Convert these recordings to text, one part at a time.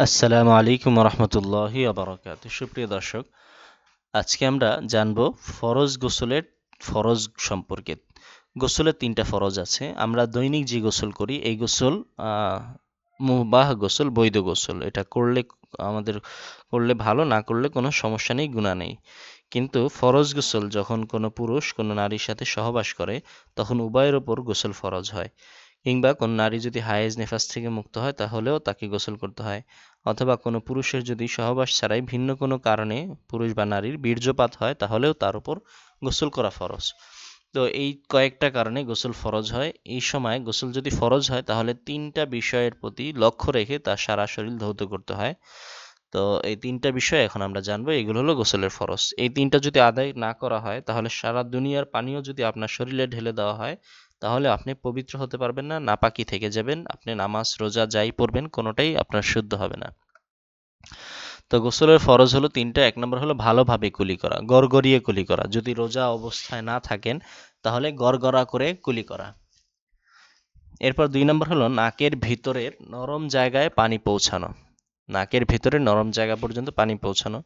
আসসালামু আলাইকুম রহমতুল্লাহি আবরকাত সুপ্রিয় দর্শক, আজকে আমরা জানব ফরজ গোসলের ফরজ সম্পর্কে। গোসলের তিনটা ফরজ আছে। আমরা দৈনিক যে গোসল করি, এই গোসল মুবাহ গোসল, বৈধ গোসল। এটা করলে আমাদের, করলে ভালো, না করলে কোনো সমস্যা নেই গুণা নেই। কিন্তু ফরজ গোসল যখন কোনো পুরুষ, কোনো নারীর সাথে সহবাস করে, তখন উভয়ের ওপর গোসল ফরজ হয়। কিংবা কোনো নারী যদি হায়েজ নেফাস থেকে মুক্ত হয়, তাহলেও তাকে গোসল করতে হয়। অথবা কোনো পুরুষের যদি সহবাস ছাড়াই ভিন্ন কোনো কারণে পুরুষ বা নারীর বীর্যপাত হয়, তাহলেও তার উপর গোসল করা ফরজ। তো এই কয়েকটা কারণে গোসল ফরজ হয়। এই সময় গোসল যদি ফরজ হয়, তাহলে তিনটা বিষয়ের প্রতি লক্ষ্য রেখে তার সারা শরীর ধৌত করতে হয়। তো এই তিনটা বিষয় এখন আমরা জানব, এগুলো হলো গোসলের ফরজ। এই তিনটা যদি আদায় না করা হয়, তাহলে সারা দুনিয়ার পানিও যদি আপনার শরীরে ঢেলে দেওয়া হয় তাহলে আপনি পবিত্র হতে পারবেন না, নাপাকি থেকে যাবেন। আপনি নামাজ, রোজা যাই পড়বেন, কোনোটাই আপনার শুদ্ধ হবে না। তো গোসলের ফরজ হলো তিনটা, এক নম্বর হলো ভালোভাবে কুলি করা, গড়গড়িয়ে কুলি করা। যদি রোজা অবস্থায় না থাকেন, তাহলে গড়গড়া করে কুলি করা। এরপর দুই নম্বর হলো নাকের ভিতরের নরম জায়গায় পানি পৌঁছানো। নাকের ভিতরে নরম জায়গা পর্যন্ত পানি পৌঁছানো।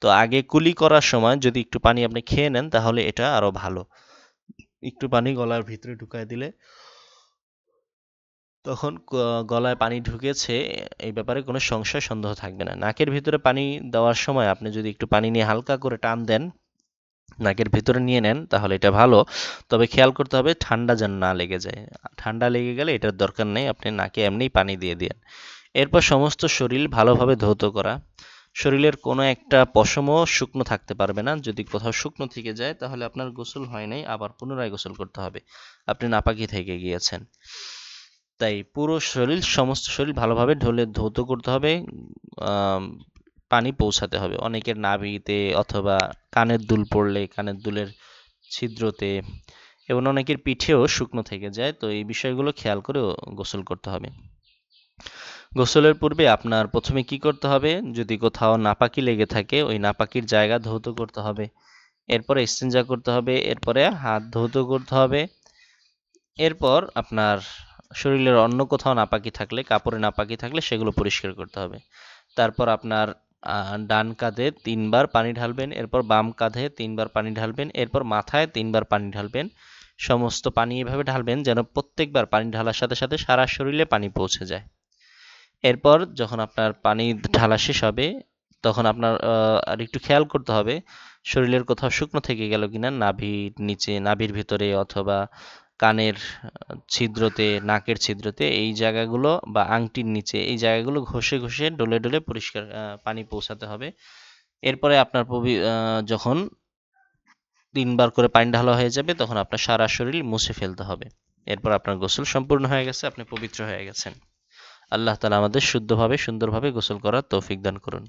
তো আগে কুলি করার সময় যদি একটু পানি আপনি খেয়ে নেন, তাহলে এটা আরও ভালো। একটু পানি গলার ভিতরে ঢুকায় দিলে। তখন গলায় পানি ঢুকেছে, এই ব্যাপারে কোনো সংশয় সন্দেহ থাকবে না। নাকের ভিতরে পানি দেওয়ার সময় আপনি যদি একটু পানি নিয়ে হালকা করে টান দেন, নাকের ভিতরে নিয়ে নেন, তাহলে এটা ভালো। তবে খেয়াল করতে হবে ঠান্ডা যেন না লেগে যায়। ঠান্ডা লেগে গেলে এটার দরকার নেই, আপনি নাকে এমনিই পানি দিয়ে দিন এরপর সমস্ত শরীর ভালোভাবে ধৌত করা। শরীরের কোনো একটা পশমও শুকনো থাকতে পারবে না। যদি কোথাও শুকনো থেকে যায়, তাহলে আপনার গোসল হয় নাই, আবার পুনরায় গোসল করতে হবে। আপনি নাপাকি থেকে গিয়েছেন। তাই পুরো শরীর, সমস্ত শরীর ভালোভাবে ঢলে ধৌত করতে হবে পানি পৌঁছাতে হবে। অনেকের নাভিতে অথবা কানের দুল পড়লে, কানের দুলের ছিদ্রতে এবং অনেকের পিঠেও শুকনো থেকে যায়। তো এই বিষয়গুলো খেয়াল করে গোসল করতে হবে। গোসলের পূর্বে আপনার প্রথমে কি করতে হবে? যদি কোথাও নাপাকি লেগে থাকে, ওই নাপাকির জায়গা ধৌত করতে হবে। এরপরে স্টেঞ্জা করতে হবে, এরপরে হাত ধৌত করতে হবে। এরপর আপনার শরীরের অন্য কোথাও নাপাকি থাকলে, কাপড়ে নাপাকি থাকলে সেগুলো পরিষ্কার করতে হবে। তারপর আপনার ডান কাঁধে তিনবার পানি ঢালবেন, এরপর বাম কাঁধে তিনবার পানি ঢালবেন, এরপর মাথায় তিনবার পানি ঢালবেন। সমস্ত পানি এভাবে ঢালবেন যেন প্রত্যেকবার পানি ঢালার সাথে সাথে সারা শরীরে পানি পৌঁছে যায়। এরপর যখন আপনার পানি ঢালা শেষ হবে, তখন আপনার আর একটু খেয়াল করতে হবে, শরীরের কোথাও শুকনো থেকে গেল কিনা নাভির নিচে, নাভির ভিতরে অথবা কানের ছিদ্রতে, নাকের ছিদ্রতে, এই জায়গাগুলো বা আংটির নিচে, এই জায়গাগুলো ঘষে ঘষে ডলে ডলে পরিষ্কার পানি পৌঁছাতে হবে। এরপরে আপনার যখন তিনবার করে পানি ঢালা হয়ে যাবে, তখন আপনার সারা শরীর মুছে ফেলতে হবে। এরপর আপনার গোসল সম্পূর্ণ হয়ে গেছে, আপনি পবিত্র হয়ে গেছেন। আল্লাহ তালা আমাদের শুদ্ধভাবে সুন্দরভাবে গোসল করার তৌফিক দান করুন।